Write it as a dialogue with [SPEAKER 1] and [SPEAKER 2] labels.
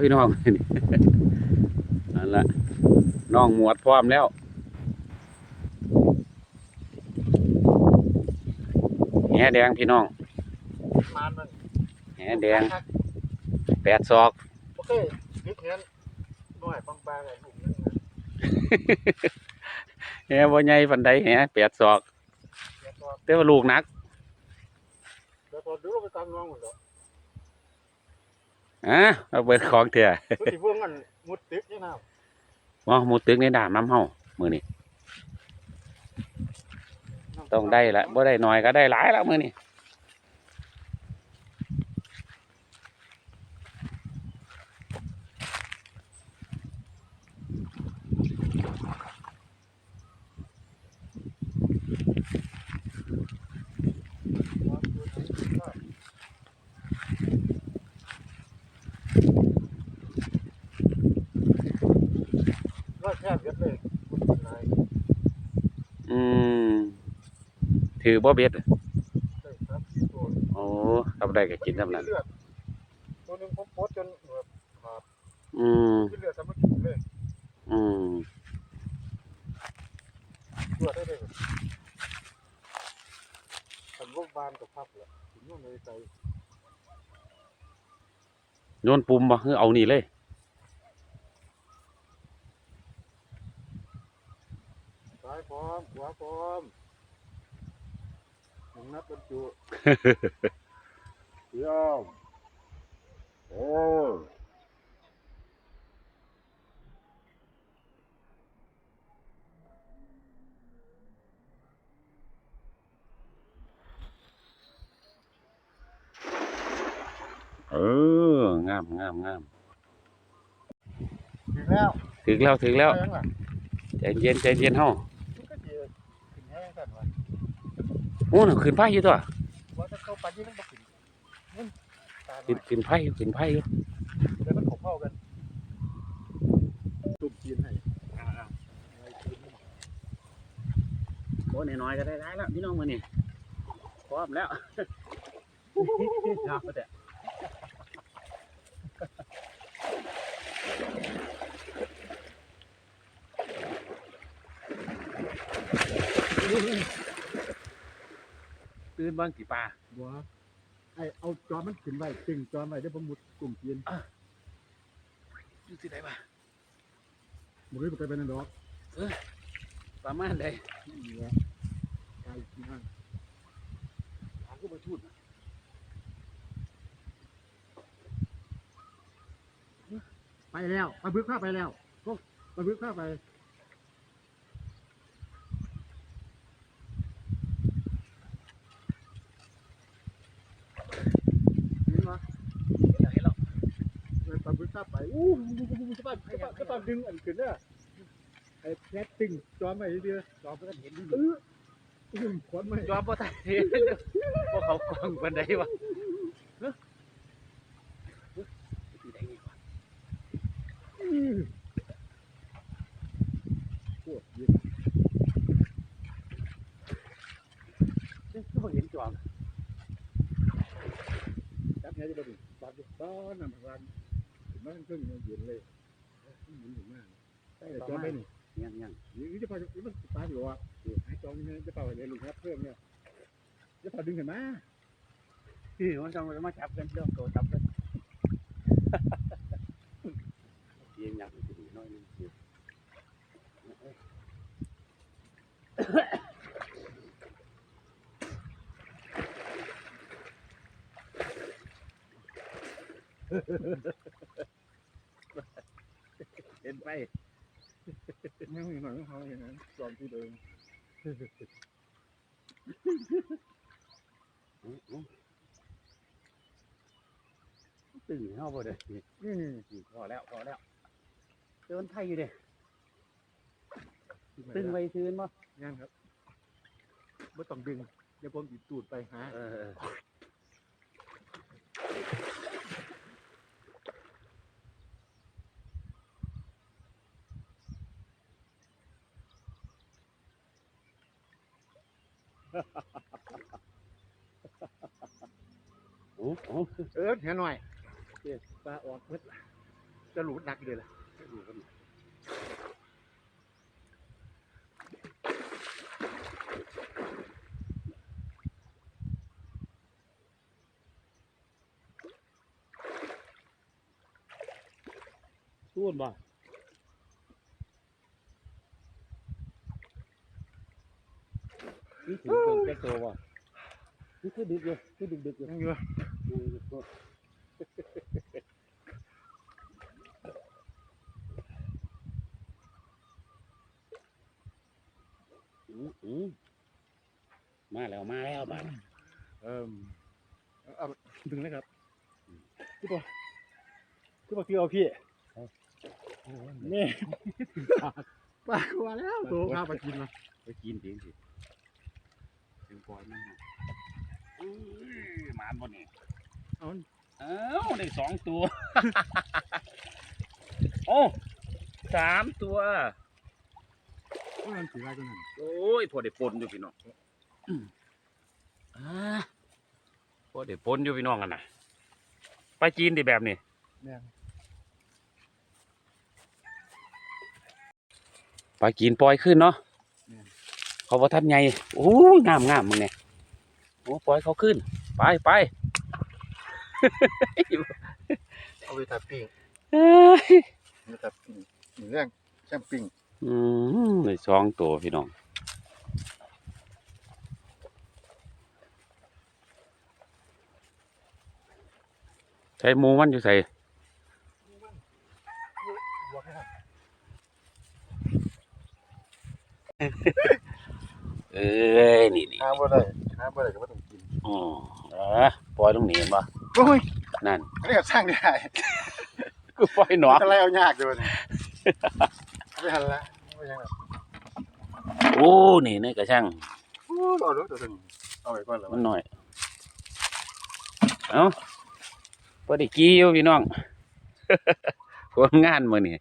[SPEAKER 1] พี่น้องนั่นละน้องหมวดพร้อมแล้วแหแดงพี่น้อง
[SPEAKER 2] มันมัน
[SPEAKER 1] แหแดงแปดศอก
[SPEAKER 2] โอเคนิดเงี้ยหน่อยบางๆเลยลูกนึงนะ
[SPEAKER 1] แหบ่ใหญ่ปันใดแหแปดศอก
[SPEAKER 2] เดี๋ยวพอ
[SPEAKER 1] แต่ว่าลูกหนัก
[SPEAKER 2] เดี๋ยวพอดูเราไปตามน้องหมดแล้ว
[SPEAKER 1] อะเอาเบิดของเถอะ
[SPEAKER 2] คือที่พวกมันมุดตึกนี่นะ
[SPEAKER 1] ว่าหมูตึกในด่ามน้ำเฮามือนี้ต้องได้ละบ่ได้น้อยก็ได้หลายละมือนี้
[SPEAKER 2] ก็แค่เยอะเลยมุดเป็นไร
[SPEAKER 1] อืม ถือบ่เบ็ด
[SPEAKER 2] ได้ครับสี่ตัว
[SPEAKER 1] โอ้ทำได้ก็กินทำนั้น
[SPEAKER 2] เลือดตัวหนึงผมโพสจนแบบขาด
[SPEAKER 1] อืม
[SPEAKER 2] ที่เลือดทำไม่กินเลย
[SPEAKER 1] อืม
[SPEAKER 2] เลือดได้เลยทำลูกบานกับพับเลยถึงนู่นเลยใจ
[SPEAKER 1] โยนปุ่มบ่คือเอานี่เลย
[SPEAKER 2] ซ้ายพร้อมขวาพร้อม หนึ่งนัดบรรจุเยี่ยมโอ้ย
[SPEAKER 1] เอองามงามงาม
[SPEAKER 2] ถึงแล้ว
[SPEAKER 1] ถึงแล้วถึงแล้ว
[SPEAKER 2] แห้งล่ะ
[SPEAKER 1] ใจเย็นใจเย็นเฮา
[SPEAKER 2] มันก็เจอขึ้นแห้งกันวะ
[SPEAKER 1] โอ้น่ะขึ้นไฟอยู่ตัว
[SPEAKER 2] ว่าถ้าเข้าไปยี่มันบ่ขึ้นมันตาหน่
[SPEAKER 1] ขึ้
[SPEAKER 2] อนย
[SPEAKER 1] ขึ้นไฟอยู่ขึ้นไฟอยู่
[SPEAKER 2] เดี๋ยวมันขบเข้ากันตุ่มจีนให้อ่าๆไว้คืนนี้
[SPEAKER 1] โอ้น้อยๆก็ได้หลายแล้วพี่น้องมื้อนี้พร้อมแล้วเอาแต่ ตื่นบ้างกี่ปลา
[SPEAKER 2] บัวไอเอาจอมันขึ้นไว้ตึงจอมไว้เดี๋ยวผมมุดตุ่มจีน
[SPEAKER 1] อยู่ที่ไหนวะ
[SPEAKER 2] บ่ได้ไปเป็นนดอก
[SPEAKER 1] ประมาณใด
[SPEAKER 2] นี่แหละไกลมาก
[SPEAKER 1] ถามก็มาชุด
[SPEAKER 2] ไปแล้วปลาบึกข้าไปแล้วก็ปลาบึกข้าไปเห็นปะ
[SPEAKER 1] เห็นแล้ว
[SPEAKER 2] เลยปลา บึกข้าไปอู้สะบัดสะบัดสะบัดดึงอันขึ้นเนี่ยไอ้แพทตึงจอมไว้เดียว
[SPEAKER 1] จอมเพิ่นเห็นอยู่
[SPEAKER 2] เอออุ้ยขวัญไม่
[SPEAKER 1] จอมบ่ทันเห็นบ่เขากองปานใดวะเฮ้ยที่ไหนนี่วะ
[SPEAKER 2] โคตรเย็น
[SPEAKER 1] เฮ้ยก็บ่เห็นจอม
[SPEAKER 2] จับแค่จะไปดิปลาบึกตอนน้ำรันถึง มันขึ้นมันเย็นเลยหมุนถึงมากแต่จอมไม่นี่
[SPEAKER 1] ยังยัง
[SPEAKER 2] นี่จะพาจะมันปลาอยู่อะไอ้จอมนี่จะเป่าอะไรลูกครับเพิ่มเนี่ยจะพาดึงเห็นไหม
[SPEAKER 1] ที่มันต้องมาจับกันเรื่องโตจับกันเยียงยักษ์สิน้อยนึง เห็นไป
[SPEAKER 2] ไม่ไม่หน่อยไม่เขาเห็นไหมจอมที่เดิม
[SPEAKER 1] อื้ออื้อตึงเฮาบ่ได้นี่
[SPEAKER 2] นี่นี่
[SPEAKER 1] นี่พอแล้วพอแล้วเดินไทยอยู่เด้ตึงไว้ซื่นบ่
[SPEAKER 2] งานครับไม่ต้องดึง เดี๋ยวผมติดตูดไปหา
[SPEAKER 1] โอ้โอ้
[SPEAKER 2] เออเห็นหน่อยปลาออกเพิ่จะหลุดหนักเลยล่ะ
[SPEAKER 1] สู้บ่ นี่ถือเป็นแจ็คโตบ่นี่คือดึกอยู่คือดึกดึกอยู่
[SPEAKER 2] ยังอยู่
[SPEAKER 1] อืมอืมมาแล้วมาแล้วบ้าน
[SPEAKER 2] เอิ่มเอาดึงเลยครับคือบ่คือบ่คือเอาพี่นี่ปลากว่าแล้วตัวพาไปกินมา
[SPEAKER 1] ไปกินเองสิ ถึงปล่อยมันมาอื้อหมานบนนี่
[SPEAKER 2] เอา
[SPEAKER 1] เอ้าได้สองตัว โอ้สามตัว
[SPEAKER 2] มันสีอะไรกันนั่น
[SPEAKER 1] โอ้ยพอได้ปนอยู่พี่น้องอืมอ่าพอได้ปนอยู่พี่น้องกันนะไปจีนดิแบบนี้
[SPEAKER 2] แม่ง
[SPEAKER 1] ไปจีนปล่อยขึ้นเนาะ เขาว่าทัดไงโอ้ยงามงามมึงเนี่ยโอ้ปล่อยเขาขึ้น ไปไป
[SPEAKER 2] เอาไปทับปิ้ง
[SPEAKER 1] เอ้ย
[SPEAKER 2] ไปทับปิ้งกินเรื่องแช่มปิ้ง
[SPEAKER 1] อืมได้สองตัวพี่น้องใช้หมูมันอยู่ใส่
[SPEAKER 2] บวกให้ครับ
[SPEAKER 1] เอ้ยนี่นี่
[SPEAKER 2] หาบ่ได้หาบ่ได้ก็บ่ต้องกิน
[SPEAKER 1] อ๋อเออปล่อยตรงนี้เห็นปะ
[SPEAKER 2] โอ้ย
[SPEAKER 1] นั่น
[SPEAKER 2] อันนี้ก็สร้างได้
[SPEAKER 1] ก็ปล่อยหนอน
[SPEAKER 2] อะไรเอายากเด้อนี่ไม่ทันละไม่ยังหรอก
[SPEAKER 1] โอ้นี่นี่กระช่าง
[SPEAKER 2] โอ้รอดูตัวนึงเอาไว้ก่อนแล้ว
[SPEAKER 1] มันหน่อยเอาพอได้กี้อยู่พี่น้องผลงานมือนี่